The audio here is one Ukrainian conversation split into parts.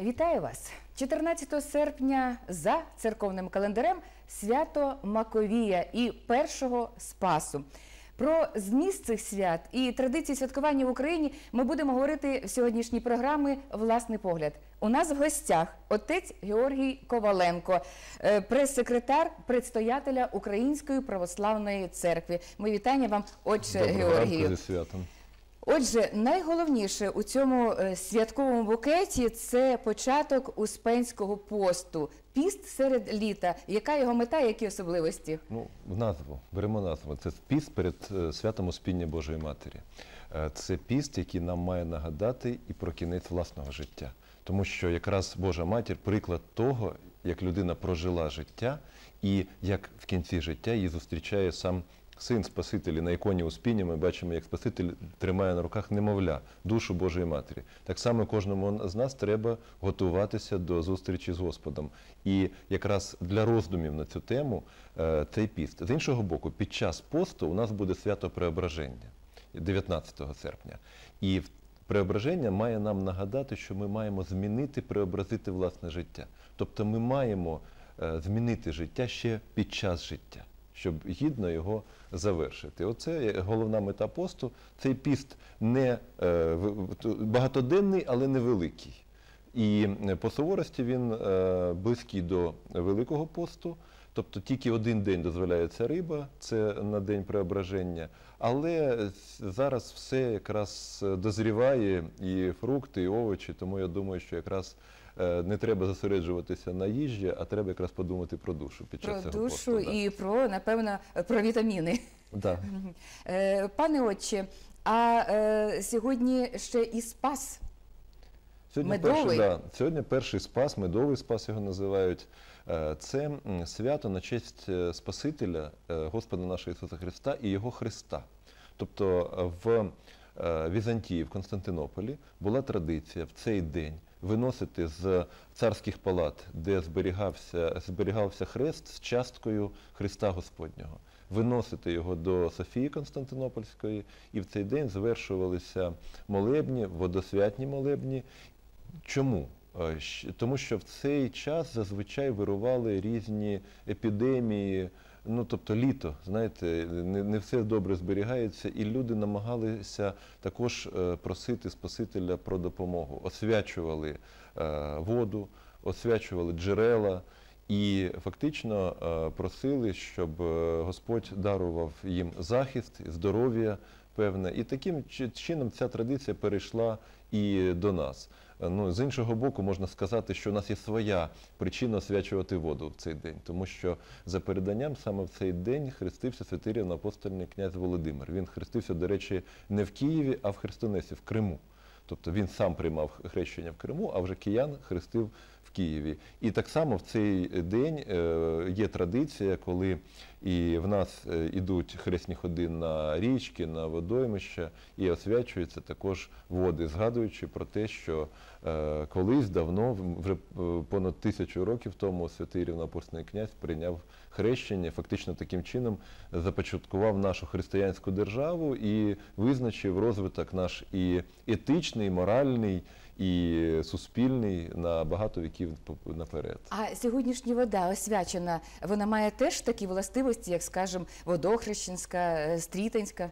Вітаю вас! 14 серпня за церковним календарем свято Маковія і першого Спасу. Про зміст цих свят і традиції святкування в Україні ми будемо говорити в сьогоднішній програмі Власний погляд. У нас в гостях отець Георгій Коваленко, е, прес-секретар предстоятеля Української православної церкви. Ми вітання вам, отче Доброго Георгію. ранку зі святом. Отже, найголовніше у цьому е, святковому букеті це початок успенського посту, піст серед літа. Яка його мета, які особливості? Ну, назву, беремо назву. Це піст перед е, святом Успіння Божої Матері. Е, Це піст, який нам має нагадати і про кінець власного життя. Тому що якраз Божа матір приклад того, як людина прожила життя, і як в кінці життя її зустрічає сам син Спасителя. На іконі Успіння ми бачимо, як Спаситель тримає на руках немовля, душу Божої Матері. Так само кожному з нас треба готуватися до зустрічі з Господом. І якраз для роздумів на цю тему е, цей піст. З іншого боку, під час посту у нас буде свято Преображення 19 серпня. І преображення має нам нагадати, що ми маємо змінити, преобразити власне життя. Тобто ми маємо е, змінити життя ще під час життя, щоб гідно його завершити. Оце головна мета посту. Цей піст не е, багатоденний, але невеликий. І по суворості він е, близький до Великого посту, тобто тільки один день дозволяється риба, це на день преображення. Але зараз все якраз е, дозріває, і фрукти, і овочі, тому я думаю, що якраз не треба зосереджуватися на їжі, а треба якраз подумати про душу під Про цього душу посту. да. і про, напевно, про вітаміни. Да. Е, Пане отче, а е, сьогодні ще і спас. Сьогодні Медовий? перший, да, сьогодні перший спас, медовий спас його називають. Е, Це свято на честь е, Спасителя, е, Господа нашого Ісуса Христа і Його Христа. Тобто е, в е, Візантії, в Константинополі була традиція в цей день виносити з царських палат, де зберігався, зберігався хрест з часткою Христа Господнього. Виносити його до Софії Константинопольської, і в цей день звершувалися молебні, водосвятні молебні, Чому? Е, Тому що в цей час зазвичай вирували різні епідемії, ну тобто літо, знаєте, не, не все добре зберігається, і люди намагалися також е, просити Спасителя про допомогу. Освячували е, воду, освячували джерела. І фактично е, просили, щоб Господь дарував їм захист, здоров'я певне. І таким чином ця традиція перейшла і до нас. Ну, з іншого боку, можна сказати, що у нас є своя причина освячувати воду в цей день, тому що за переданням саме в цей день хрестився святий рівноапостольний князь Володимир. Він хрестився, до речі, не в Києві, а в Хрестонесі, в Криму. Тобто він сам приймав хрещення в Криму, а вже киян хрестив в Києві. І так само в цей день е, є традиція, коли і в нас е, ідуть хресні ходи на річки, на водоймища, і освячуються також води, згадуючи про те, що е, колись давно, вже е, понад тисячу років тому, святий рівноапостольний князь прийняв хрещення, фактично таким чином започаткував нашу християнську державу і визначив розвиток наш і етичний, і моральний, і суспільний на багато віків наперед. А сьогоднішня вода освячена, вона має теж такі властивості, як, скажімо, водохрещенська, е, стрітинська.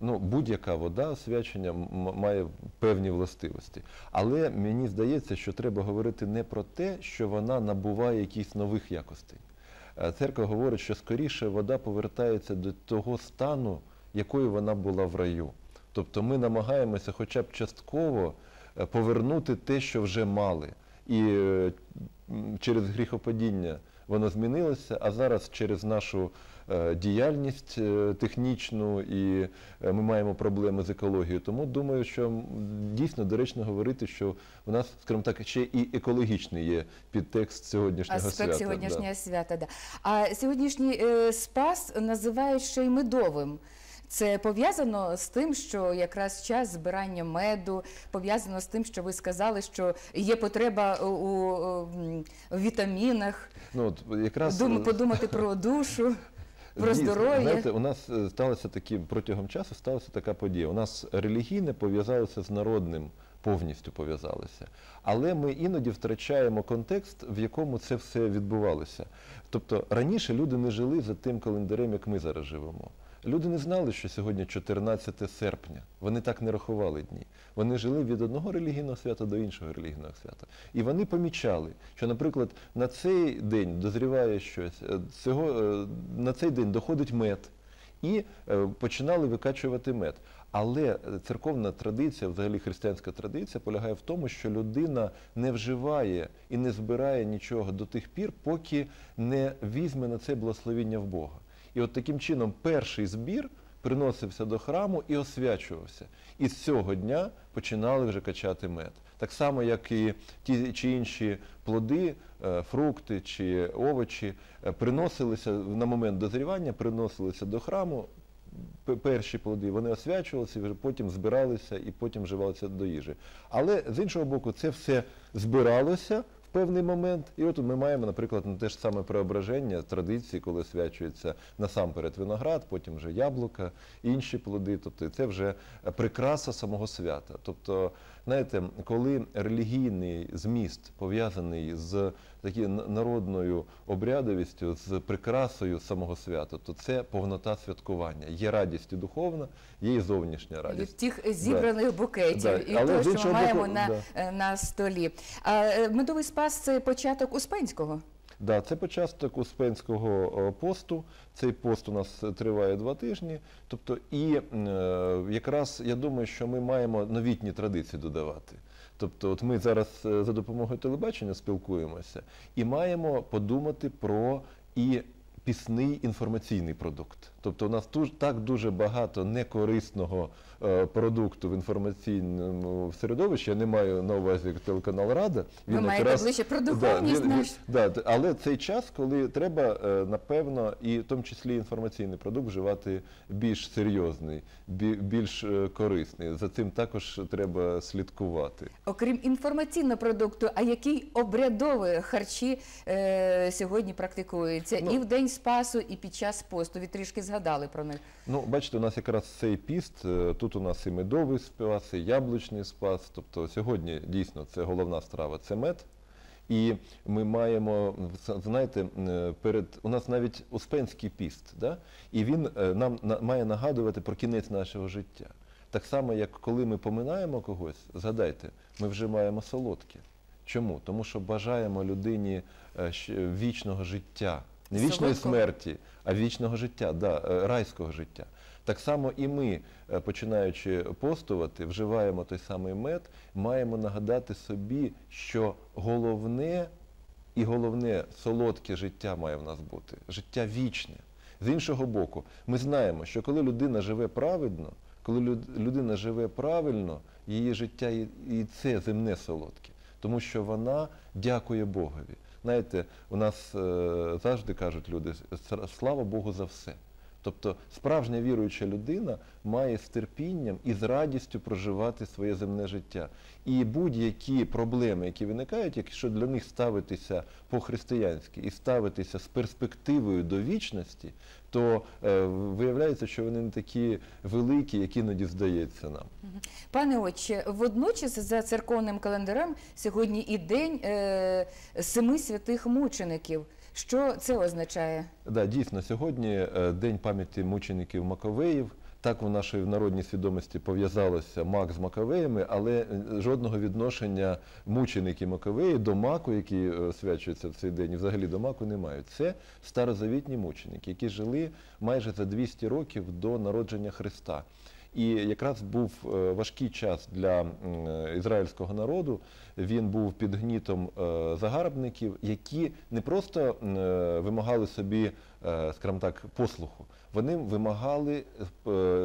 Ну, будь-яка вода освячення має певні властивості. Але мені здається, що треба говорити не про те, що вона набуває якихось нових якостей. Е, Церква говорить, що скоріше вода повертається до того стану, якою вона була в раю. Тобто ми намагаємося хоча б частково повернути те, що вже мали. І е, через гріхопадіння воно змінилося, а зараз через нашу е, діяльність е, технічну і е, ми маємо проблеми з екологією. Тому думаю, що дійсно доречно говорити, що у нас, скажімо так, ще і екологічний є підтекст сьогоднішнього Аспект свята. сьогоднішнього да. свята. Да. А сьогоднішній е, спас називають ще й медовим. Це пов'язано з тим, що якраз час збирання меду, пов'язано з тим, що ви сказали, що є потреба у, у, вітамінах, Ну, от, якраз, Дум, е, подумати про душу. Про здоров'я. Знаєте, у нас е, сталося такі протягом часу сталася така подія. У нас релігійне пов'язалося з народним повністю пов'язалися. Але ми іноді втрачаємо контекст, в якому це все відбувалося. Тобто раніше люди не жили за тим календарем, як ми зараз живемо. Люди не знали, що сьогодні 14 серпня. Вони так не рахували дні. Вони жили від одного релігійного свята до іншого релігійного свята. І вони помічали, що, наприклад, на цей день дозріває щось, е, цього, е, на цей день доходить мед, і е, починали викачувати мед. Але церковна традиція, взагалі християнська традиція, полягає в тому, що людина не вживає і не збирає нічого до тих пір, поки не візьме на це благословіння в Бога. І от таким чином перший збір приносився до храму і освячувався. І з цього дня починали вже качати мед. Так само, як і ті чи інші плоди, е, фрукти чи овочі е, приносилися на момент дозрівання, приносилися до храму. Перші плоди вони освячувалися, вже потім збиралися і потім вживалися до їжі. Але з іншого боку, це все збиралося певний момент. І от ми маємо, наприклад, на те ж саме преображення традиції, коли свячується насамперед виноград, потім вже яблука, інші плоди. Тобто це вже прикраса самого свята. Тобто, знаєте, коли релігійний зміст пов'язаний з такою народною обрядовістю, з прикрасою самого свята, то це повнота святкування. Є радість і духовна, є і зовнішня радість. Від тих зібраних букетів Да. і Але того, що ми маємо боку, на, да. на столі. А е, медовий спас це початок Успенського. Да, це початок Успенського е, посту. Цей пост у нас триває два тижні. Тобто, і е, якраз я думаю, що ми маємо новітні традиції додавати. Тобто, от ми зараз е, за допомогою телебачення спілкуємося і маємо подумати про і пісний інформаційний продукт. Тобто, у нас туж- так дуже багато некорисного е, продукту в інформаційному середовищі. Я не маю на увазі телеканал Рада. Ви маєте ближче про духовність він- він- нашу. Да, але цей час, коли треба, е, напевно, і в тому числі інформаційний продукт вживати більш серйозний, більш е, корисний. За цим також треба слідкувати. Окрім інформаційного продукту, а які обрядові харчі е, сьогодні практикуються Ну, і в день спасу, і під час посту. Ви трішки згадали про них. Ну, бачите, у нас якраз цей піст. е, Тут у нас і медовий спас, і яблучний спас. Тобто сьогодні дійсно це головна страва, це мед. І ми маємо, знаєте, е, перед у нас навіть Успенський піст, да? і він е, нам має нагадувати про кінець нашого життя. Так само, як коли ми поминаємо когось, згадайте, ми вживаємо солодке. Чому? Тому що бажаємо людині вічного життя, не вічної смерті, а вічного життя, да, е, райського життя. Так само і ми, е, починаючи постувати, вживаємо той самий мед, маємо нагадати собі, що головне і головне солодке життя має в нас бути, життя вічне. З іншого боку, ми знаємо, що коли людина живе праведно, коли людина живе правильно, її життя і, і це земне солодке, тому що вона дякує Богові. Знаєте, у нас е, завжди кажуть люди, слава Богу за все. Тобто справжня віруюча людина має з терпінням і з радістю проживати своє земне життя. І будь-які проблеми, які виникають, якщо для них ставитися по-християнськи і ставитися з перспективою до вічності, то е, виявляється, що вони не такі великі, як іноді здається нам. Пане отче, водночас за церковним календарем сьогодні і день е, семи святих мучеників. Що це означає? Да, дійсно, сьогодні е, День пам'яті мучеників Маковеїв. Так в нашій народній свідомості пов'язалося мак з Маковеями, але е, жодного відношення мученики Маковеї до маку, які е, освячуються в цей день, взагалі до маку не мають. Це старозавітні мученики, які жили майже за 200 років до народження Христа. І якраз був е, важкий час для е, ізраїльського народу. Він був під гнітом е, загарбників, які не просто вимагали собі, скажімо так, послуху. Вони вимагали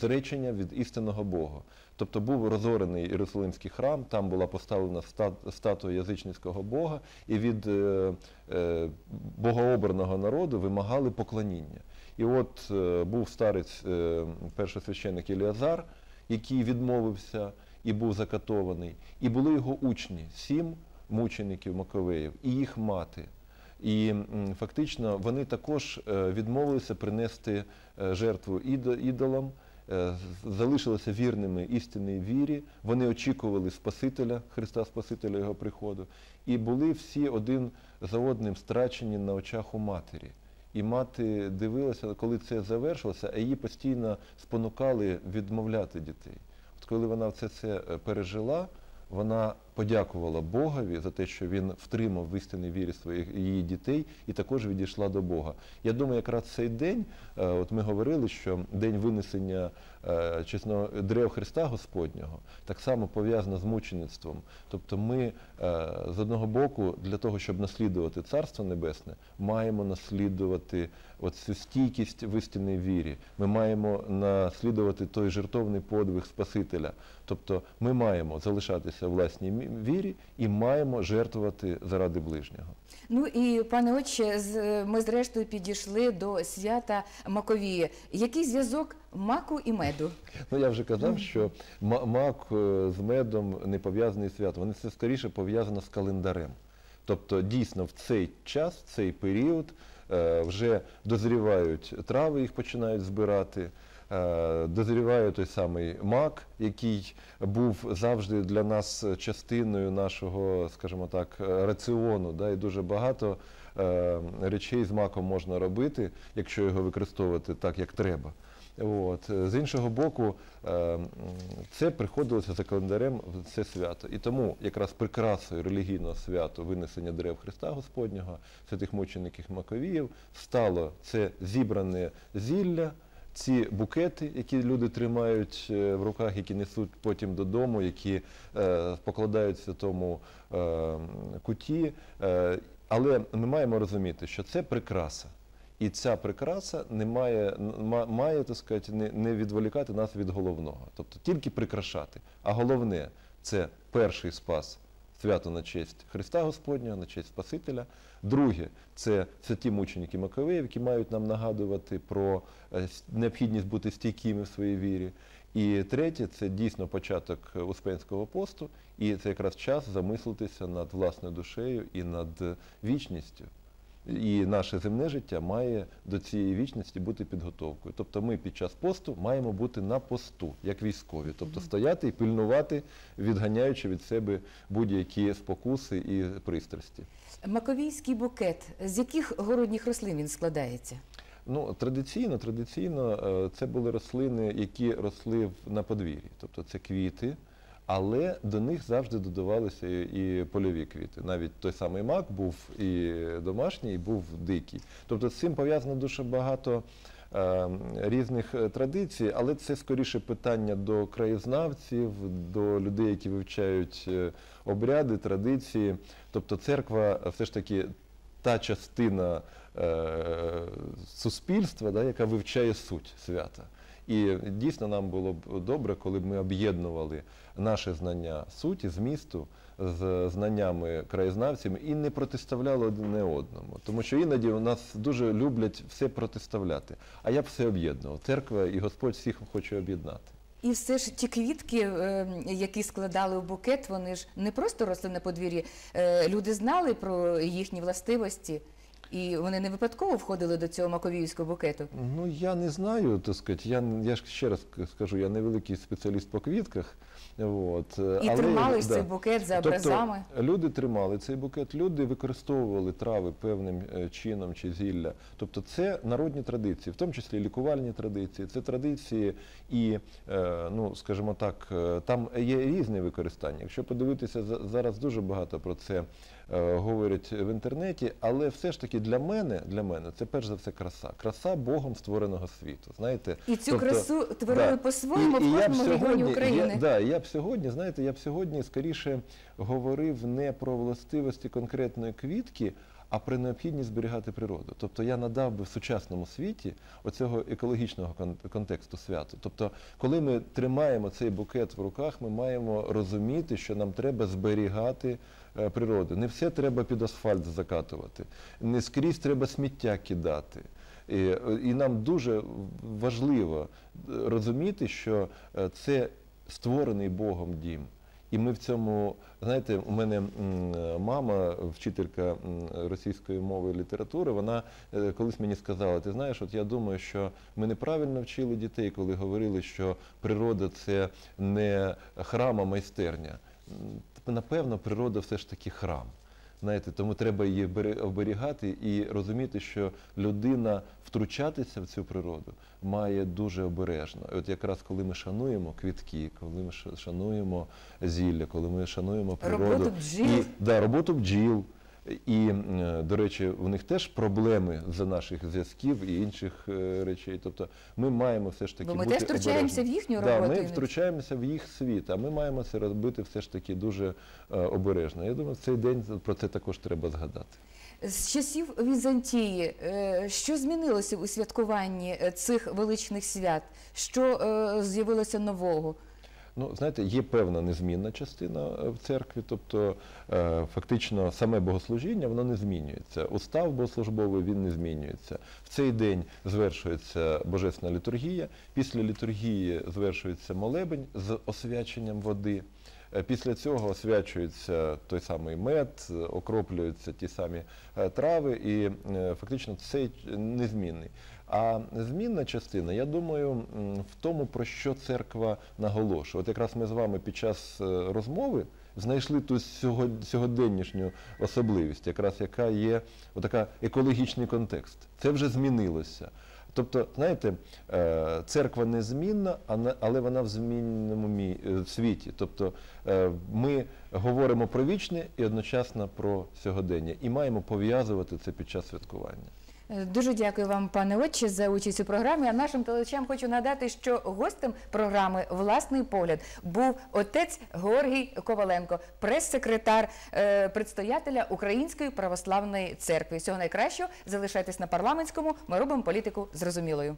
зречення від істинного Бога. Тобто був розорений Єрусалимський храм, там була поставлена статуя язичницького Бога, і від е, е, богообраного народу вимагали поклоніння. І от е, був старець е, першосвященник Еліазар, який відмовився і був закатований. І були його учні, сім мучеників Маковеїв, і їх мати. І фактично вони також відмовилися принести жертву ідо- ідолам, залишилися вірними істинній вірі. Вони очікували Спасителя, Христа Спасителя Його приходу, і були всі один за одним страчені на очах у матері. І мати дивилася, коли це завершилося, а її постійно спонукали відмовляти дітей. От коли вона все це е, пережила, вона подякувала Богові за те, що він втримав в істинній вірі своїх її дітей, і також відійшла до Бога. Я думаю, якраз цей день, е, от ми говорили, що день винесення е, чесного древ Христа Господнього так само пов'язано з мучеництвом. Тобто ми е, з одного боку, для того, щоб наслідувати Царство Небесне, маємо наслідувати оцю стійкість в істинній вірі. Ми маємо наслідувати той жертовний подвиг Спасителя. Тобто ми маємо залишатися в власній вірі і маємо жертвувати заради ближнього. Ну і пане отче, ми зрештою підійшли до свята Маковії. Який зв'язок маку і меду? Ну я вже казав, що ма- мак е, з медом не пов'язаний з святом. Вони це скоріше пов'язано з календарем. Тобто, дійсно, в цей час, в цей період е, вже дозрівають трави, їх починають збирати. е, Дозріває той самий мак, який був завжди для нас частиною нашого, скажімо так, раціону. Да, і дуже багато речей з маком можна робити, якщо його використовувати так, як треба. От. З іншого боку, е, це приходилося за календарем в це свято. І тому якраз прикрасою релігійного свята винесення дерев Христа Господнього, святих мучеників Маковіїв, стало це зібране зілля, ці букети, які люди тримають е, в руках, які несуть потім додому, які е, покладаються тому е, куті. Але ми маємо розуміти, що це прикраса. І ця прикраса не має, має так сказати, не, відволікати нас від головного, тобто тільки прикрашати. А головне це перший спас свято на честь Христа Господнього, на честь Спасителя. Друге це святі мученики Маковеїв, які мають нам нагадувати про е, необхідність бути стійкими в своїй вірі. І третє це дійсно початок Успенського посту, і це якраз час замислитися над власною душею і над е, вічністю. І наше земне життя має до цієї вічності бути підготовкою. Тобто ми під час посту маємо бути на посту, як військові, тобто стояти і пильнувати, відганяючи від себе будь-які спокуси і пристрасті. Маковійський букет. З яких городніх рослин він складається? Ну, традиційно, традиційно е, це були рослини, які росли на подвір'ї, тобто це квіти, але до них завжди додавалися і польові квіти. Навіть той самий мак був і домашній, і був дикий. Тобто з цим пов'язано дуже багато е, різних традицій, але це скоріше питання до краєзнавців, до людей, які вивчають е, обряди, традиції. Тобто церква е, все ж таки та частина е, суспільства, да, яка вивчає суть свята. І дійсно нам було б добре, коли б ми об'єднували наше знання суті, змісту з знаннями краєзнавців і не протиставляли одне одному. Тому що іноді у нас дуже люблять все протиставляти. А я б все об'єднував. Церква і Господь всіх хоче об'єднати. І все ж ті квітки, е, які складали у букет, вони ж не просто росли на подвір'ї. Е, Люди знали про їхні властивості, і вони не випадково входили до цього маковіївського букету. Ну я не знаю, так сказати, я, я ж ще раз скажу, я не великий спеціаліст по квітках. От, І але, тримали ж да. цей букет за Тобто образами. люди тримали цей букет, люди використовували трави певним е, чином чи зілля. Тобто це народні традиції, в тому числі лікувальні традиції, це традиції і, е, ну скажімо так, е, там є різне використання. Якщо подивитися за- зараз дуже багато про це е, говорять в інтернеті, але все ж таки для мене, для мене це перш за все краса. Краса Богом створеного світу. Знаєте, І цю тобто, красу творили да. по-своєму в кожному регіоні України. Я, да, я б сьогодні, знаєте, я б сьогодні скоріше говорив не про властивості конкретної квітки, а про необхідність зберігати природу. Тобто я надав би в сучасному світі оцього екологічного кон- контексту святу. Тобто, коли ми тримаємо цей букет в руках, ми маємо розуміти, що нам треба зберігати е, природу. Не все треба під асфальт закатувати, не скрізь треба сміття кидати. І, і нам дуже важливо е, розуміти, що е, це створений Богом дім. І ми в цьому, знаєте, у мене мама, вчителька російської мови і літератури, вона е, колись мені сказала: ти знаєш, от я думаю, що ми неправильно вчили дітей, коли говорили, що природа це не храм, а майстерня. Напевно, природа все ж таки храм. Знаєте, тому треба її оберігати і розуміти, що людина втручатися в цю природу має дуже обережно. І от якраз коли ми шануємо квітки, коли ми шануємо зілля, коли ми шануємо природу Роботу бджіл. і да, роботу бджіл. І, е, до речі, у них теж проблеми за наших зв'язків і інших е, речей. Тобто ми маємо все ж таки Бо ми бути теж втручаємося в їхню Да, роботу ми втручаємося в їх світ, а ми маємо це робити все ж таки дуже е, обережно. Я думаю, в цей день про це також треба згадати. З часів Візантії, що змінилося у святкуванні цих величних свят? Що з'явилося нового? Ну, знаєте, є певна незмінна частина е, в церкві, тобто е, фактично саме богослужіння воно не змінюється. Устав богослужбовий він не змінюється. В цей день звершується божественна літургія. Після літургії звершується молебень з освяченням води. Е, Після цього освячується той самий мед, е, окроплюються ті самі е, трави, і фактично цей незмінний. А змінна частина, я думаю, в тому, про що церква наголошує. От якраз ми з вами під час розмови знайшли ту сього- сьогоденнішню особливість, якраз яка є отака екологічний контекст. Це вже змінилося. Тобто, знаєте, е, церква незмінна, але вона в змінному мі- е, світі. Тобто е, ми говоримо про вічне і одночасно про сьогодення, і маємо пов'язувати це під час святкування. Е, Дуже дякую вам, пане отче, за участь у програмі. А нашим телечам хочу нагадати, що гостем програми Власний погляд був отець Георгій Коваленко, прес-секретар е, предстоятеля Української православної церкви. Всього найкращого залишайтесь на парламентському. Ми робимо політику зрозумілою.